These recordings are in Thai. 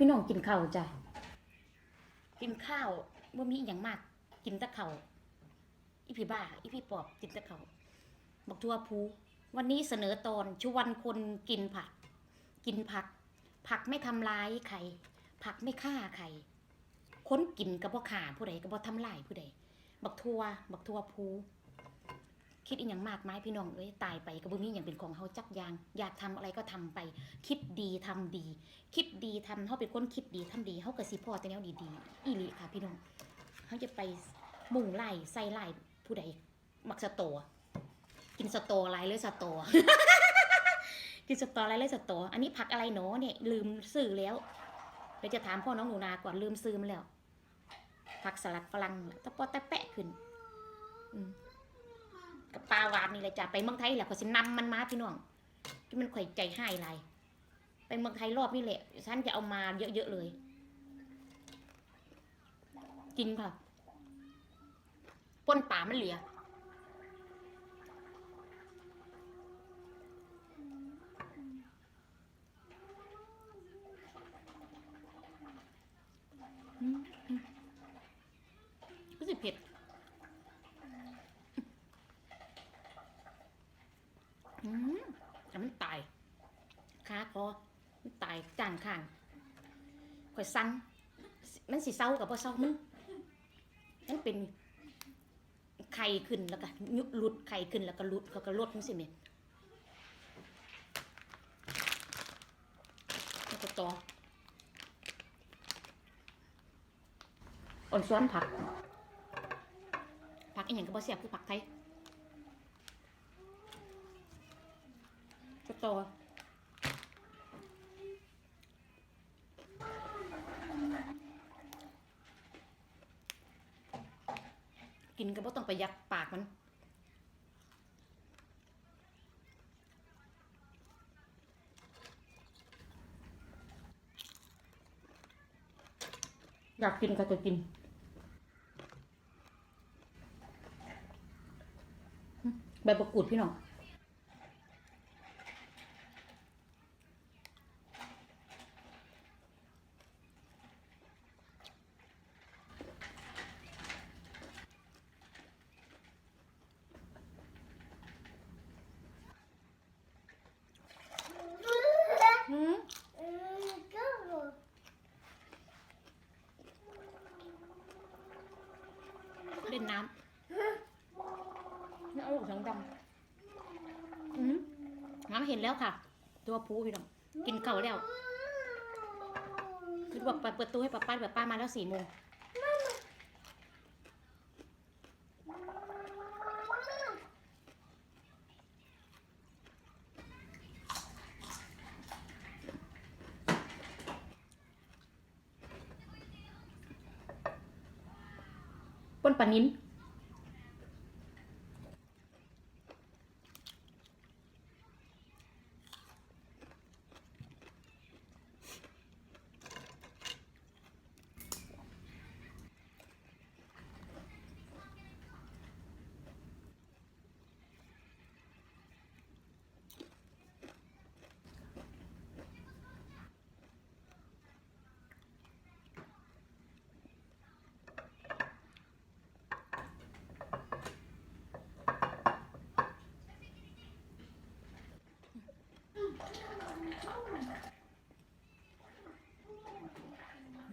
พี่น้องกินข้าวจ้ะกินข้าวบ่มีอย่างมาก กินแต่ข้าอีพี่บ้า อีพี่ปอบกินแต่ข้าบักทัวพูวันนี้เสนอตอนชวนคนกินผัก กินผัก ผักไม่ทำร้ายใครผักไม่ฆ่าใครคนกินก็บ่ฆ่าผู้ใดก็บ่ทำลายผู้ใดบักทัวบักทัวพู คิดอีหยังมากมายพี่น้องเอ้ยตายไปก็บ่มีหยังเป็นของเฮาจักอย่าง อยากทำอะไรก็ทำไป คิดดีทำดี คิดดีทำเฮาเป็นคนคิดดีทำดีเฮาก็สิพอแต่แนวดีๆอีหลีค่ะพี่น้องเฮาจะไปมุ่งไล่ใส่ไล่ผู้ใดมักสโตอกินสตอะไรเลยสโตกินสตออะไรเลยสตออันนี้ผักอะไรหนอเนี่ยลืมซื้อแล้วเดี๋ยวจะถามพ่อน้องหนูนาก่อนลืมซื้อมันแล้วผักสลัดฝรั่งตะปอตะแปะขึ้น อืม กับปลาหวานนี่เลยจ้ะไปเมืองไทยแหละขอยสินำมันมาพี่น้องที่มันข่อยใจให้ไรไปเมืองไทยรอบนี่แหละฉันจะเอามาเยอะๆเลย กินค่ะป้นป่ามันเหลือมอืมรู้สึกเผ็ด อืมแต่มันตายขาคอมันตายจานข้าง ข่อยสั่งมันสิเศร้ากับพอเศร้ามึงมันเป็นไข่ขึ้นแล้วก็ยุบหลุดไข่ขึ้นแล้วก็หลุดเขาก็ลดมันสิเนี่ยแล้วก็ต่ออ่อนซ้อนผัก ผักอีกอย่างก็บ่เสียบคือผักไทยก็ต่อ กินก็บ่ต้องไปยักปากมันอยากกินก็จะกิน ใบประกูดพี่น้อง หืมเล่นน้ำนี่เอาลูกสังดำอืมน้ำ เห็นแล้วค่ะ ตัวผู้พี่น้องกินเก่าแล้วคือบอกเปิดตู้ให้ป้าป้าป้าป้ามาแล้วสี่โมงป้นปลานิ้น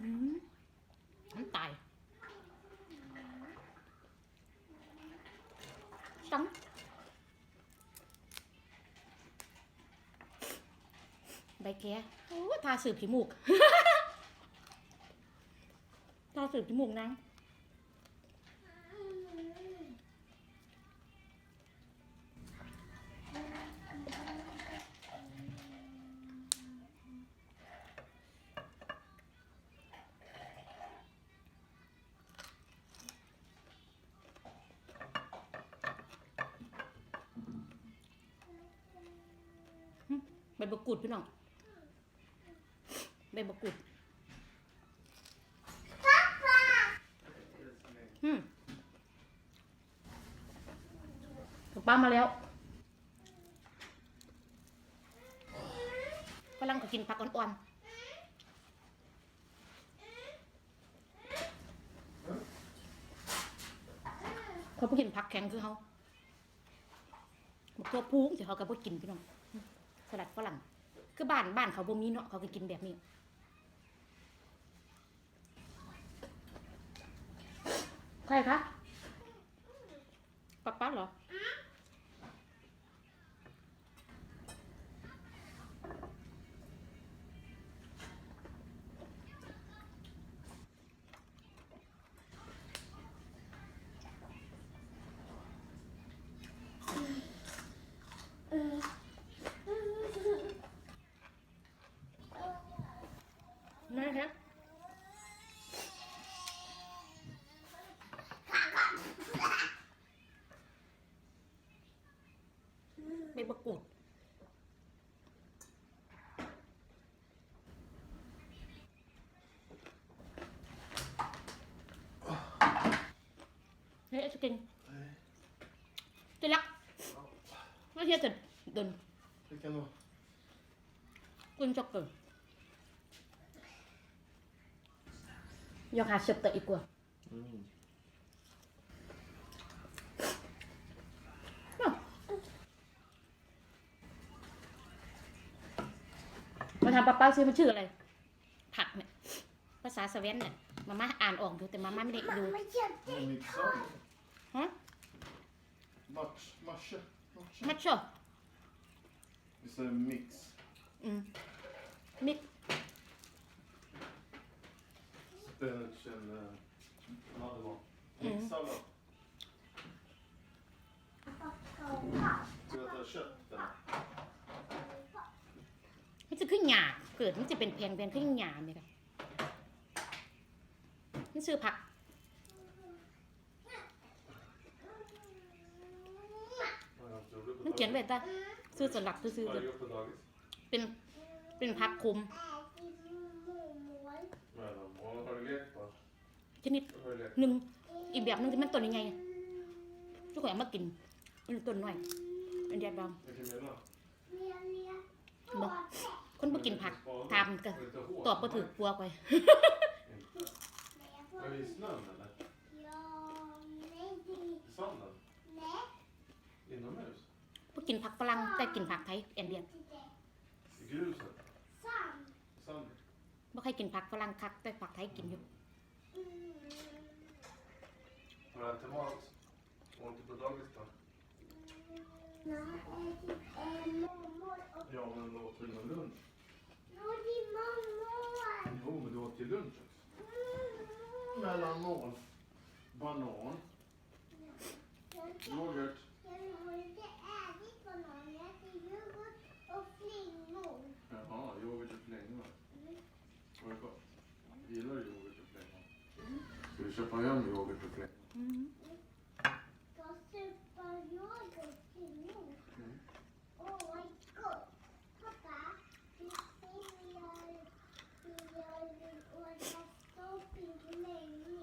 อืมมันตาย ซ้ำใบแกโอ้ทาสืบผีมูกทาสืบผีมูกนาง ใบมะกรูดพี่น้องใบมะกรูดพ่อืมป้ามาแล้วกำลังก็กินผักอ่อนๆเขาไปกินผักแข็งคือเขาบอกตัวพุงแต่เขาก็ไปกินพี่น้อง ลัดฝรั่ง คือบ้านบ้านเขาบ่มีเนาะเขาก็กินแบบนี้ใครคะป๊าป๊าเหรอ ไม่ครับใบมะกรูดเฮ้ยจะกินจะรักไม่ใช่จะเดิน Vilken då? คุณจะเกิด Jag har köpt det igår. Mm. Ja. มาทำป้าป้าซื้อมันชื่ออะไรผักเนี่ยภาษาสวีเดนเนี่ยมาม่าอ่านออกอยู่แต่มาม่าไม่ได้ดู Vad mixar du? Hä? Match, matcha? Matcha? มัชชอ Visst är det mix? อืมมิก Spinach and uh, another one. Mm. Mixsallad. Ska jag ta kött eller? มันจะขึ้นหยาเกิดมันจะ เป็นแพงแพงขึ้นหยาเนี่ยค่ะนี่ซื้อผักมันเขียนไว้แต่ซื้อสลัดซื้อ Vad har du gjort på dagis? เป็นเป็นผักคุม Mellanmål. Har du lekt va? ชนิด Har du lekt? หนึ่งอีกแบบหนึงที่มันต้นยังไงทุกคนเอามากินมันต้นน้อยเป็นเดียดดอง Vilken menar du? บอกคนบ่กินผักตามก็ Var det inte hårt? ตอบบ่ถือปัวไป Inte. Är vi i snön eller? I sanden? Inomhus? บ่กินผักฝรั่งแต่กินผักไทยแอนเดียน I gruset? Sanden? บ่ใครกินผักฝรั่งคักแต่ผักไทยกินอยู่ Har du ätit mat? Var inte på dagis då? Ja, men du åt väl någon lunch? Jo, men du åt ju lunch också. Mellanmål. Banan. Yoghurt. Jaha, yoghurt och flingor. Var det gott? Gillar du yoghurt och flingor? Ska vi köpa hem yoghurt och flingor? อืม Mm. Oh my god. Pappa, vi gör, vi gör våra shopping länge.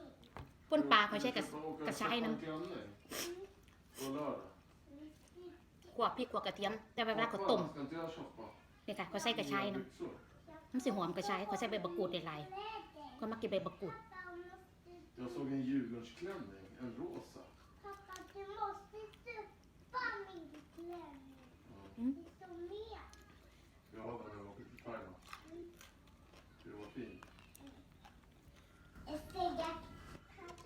ป่นปลาเขาใช้กับ Vi ska åka och กระชาย köpa น้ en klänning. På lördag. ำขัวพริกขัวกระเทียม แต่เวลาเขาต้ม Ska inte jag shoppa? เนี่ยค่ะเขาใส่กระชายน้ Nya byxor. ำมันสิหอมกระชายเขาใส่ใบมะกรูดหลายๆก็มักกินใบมะกรูด Jag såg en Djurgårdsklänning, en rosa. Pappa, du måste stoppa min klänning. Mm. Det står med. Jag hade den när jag åkte till Thailand. Det var fin. Jag säger,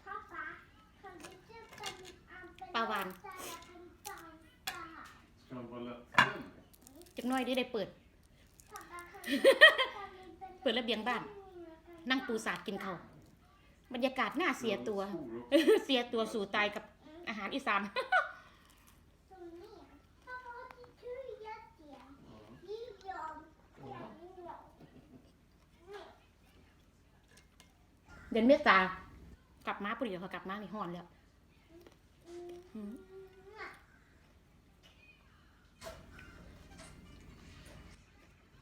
pappa, kan du köpa min apel? Pawan. Så jag kan dansa. Ska han balettklänning? จักหน้อยได้ได้เปิด Pappa, kan du köpa min เปิดระเบียงบ้าน นั่งปูสาดกินข้าว บรรยากาศน่าเสียตัว เสียตัวสู่ตายกับอาหารอีสาน เดือนเมษากลับมาพอดีเขากลับมาในห้อนแล้ว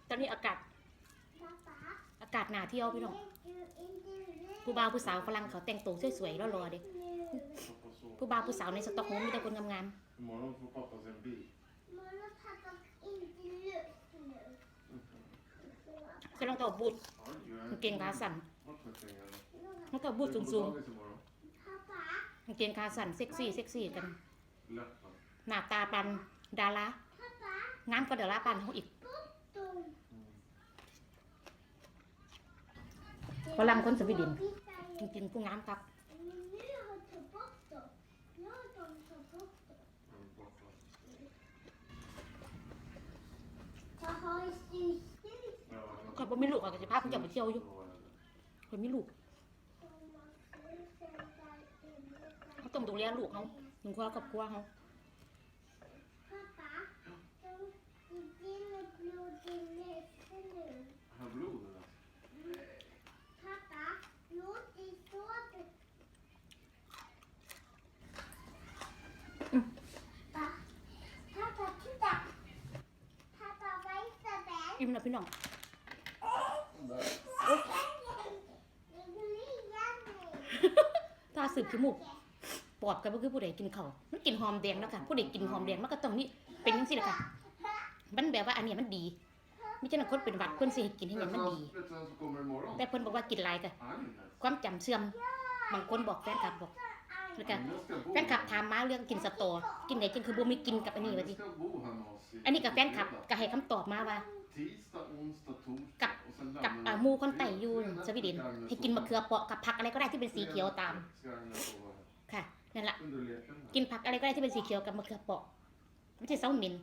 ตอนนี้อากาศ กาศหนาเที่ยวพี่น้อง vet du inte ผู้บ่าวผู้สาวฝรั่งเขาแต่งตัวสวยๆรอๆเด้ nu? Pappa sov. ผู้บ่าวผู้สาวในสต็อกโฮล์มมีแต่คนงาม Imorgon får pappa sin bil. Mamma, pappa, inte lust nu. ๆจะต้องต่อบูท Oj, jag กางเกงขาสั้น Vart med pengarna? ต้องต่อบูท Är du på สูง dagis imorgon? Pappa, กางเกงขาสั้นเซ็กซี่เซ็กซี่กัน Läppar. หน้าตาปันดารา Pappa, งามก็เดี๋ยวลาปันเขาอีก ฝรั่งคนสวีเดนจริงๆผู้งามครับ ข่อยบ่มีลูกข่ะยก็สิพาคุณเจ้าไปเที่ยวอยู่ข่อยม่ลูกเขาต้องดูแลลูกเขาหนึ่งคกับครัวเขาลู ger blod i näsan nu. Har blod eller? Pappa, blod i såret. Pappa, pappa, titta. Pappa, vad är det? อิ่มแล้วพี่น้องถ้าสืบขี้มูกปอบก็บ่คือผู้ใดกินเขามันกินหอมแดงแล้วค่ะผู้ใดกินหอมแดงมันก็ต้องนี่เป็นจังซี่แหละค่ะมันแบบว่าอันเนี้ยมันดีม่ใช่นักคนเป็นหวัดเพิ่นสิให้กินให้ยังมันดี แต่เพิ่นบอกว่ากินหลายก็ Agnes. ความจำเสื่อมบางคนบอกแฟนคลับบอกแล้วก็ Agnes ska bo แฟนคลับถามมาเรื่องกินสตอ กินไหนกินคือบ่มีกินกับอันนี้ว่า Agnes สิ ska bo hemma hos sin อันนี้กับแฟนคลับก็ให้คำตอบมาว่า Tisdag, onsdag, torsdag. กับ- och sen กับ lämnar อ่า vi หมูคนไต่ fredag. อยู่ Fredag สวีเดน ska Agnes ให้กินมะ sova. เขือเปราะกับผักอะไรก็ได้ที่เป็นสีเขียวตาม Ska Agnes sova här? ค่ะนั่นแหละ Under leken här. กินผักอะไรก็ได้ที่เป็นสีเขียวกับมะเขือเปราะไม่ใช่เซาเหม็น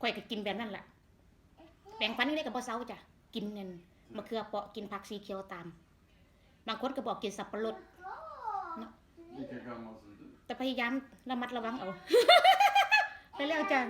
ข่อยก็กินแบบนั้นแหละแบ่งฟันนี่ได้กับบ่เซาจ้ะกินนั่นมะเขือเปราะกินผักสีเขียวตาม บางคนก็บอกกินสับปะรด Lika gammal som du. แต่พยายามระมัดระวังเอา ไปแล้วจ้ะ En,